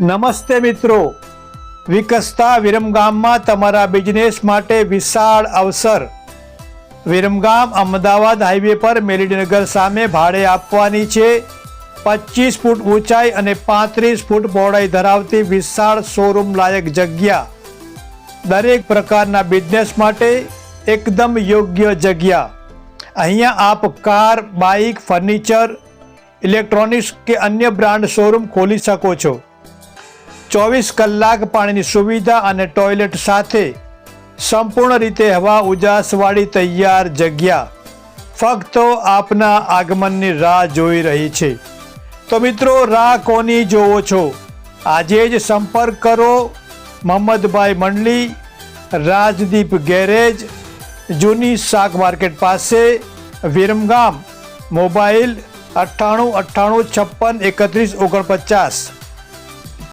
નમસ્તે મિત્રો. વિકસતા વિરમગામમાં તમારા બિઝનેસ માટે વિશાળ અવસર. વિરમગામ અમદાવાદ હાઈવે પર મેરીડીનગર સામે ભાડે આપવાની છે. પચીસ ફૂટ ઊંચાઈ અને પાંત્રીસ ફૂટ પહોળાઈ ધરાવતી વિશાળ શોરૂમ લાયક જગ્યા. દરેક પ્રકારના બિઝનેસ માટે એકદમ યોગ્ય જગ્યા. અહીંયા આપ કાર બાઇક ફર્નિચર ઇલેક્ટ્રોનિક્સ કે અન્ય બ્રાન્ડ શોરૂમ ખોલી શકો છો. ચોવીસ કલાક પાણીની સુવિધા અને ટોયલેટ સાથે સંપૂર્ણ રીતે હવા ઉજાસવાળી તૈયાર જગ્યા. ફક્ત આપના આગમનની રાહ જોઈ રહી છે. તો મિત્રો, રાહ કોની જોવો છો? આજે જ સંપર્ક કરો મોહમ્મદભાઈ મંડલી, રાજદીપ ગેરેજ, જૂની શાક માર્કેટ પાસે, વિરમગામ, મોબાઈલ અઠ્ઠાણું અઠ્ઠાણું છપ્પન એકત્રીસ ઓગણપચાસ.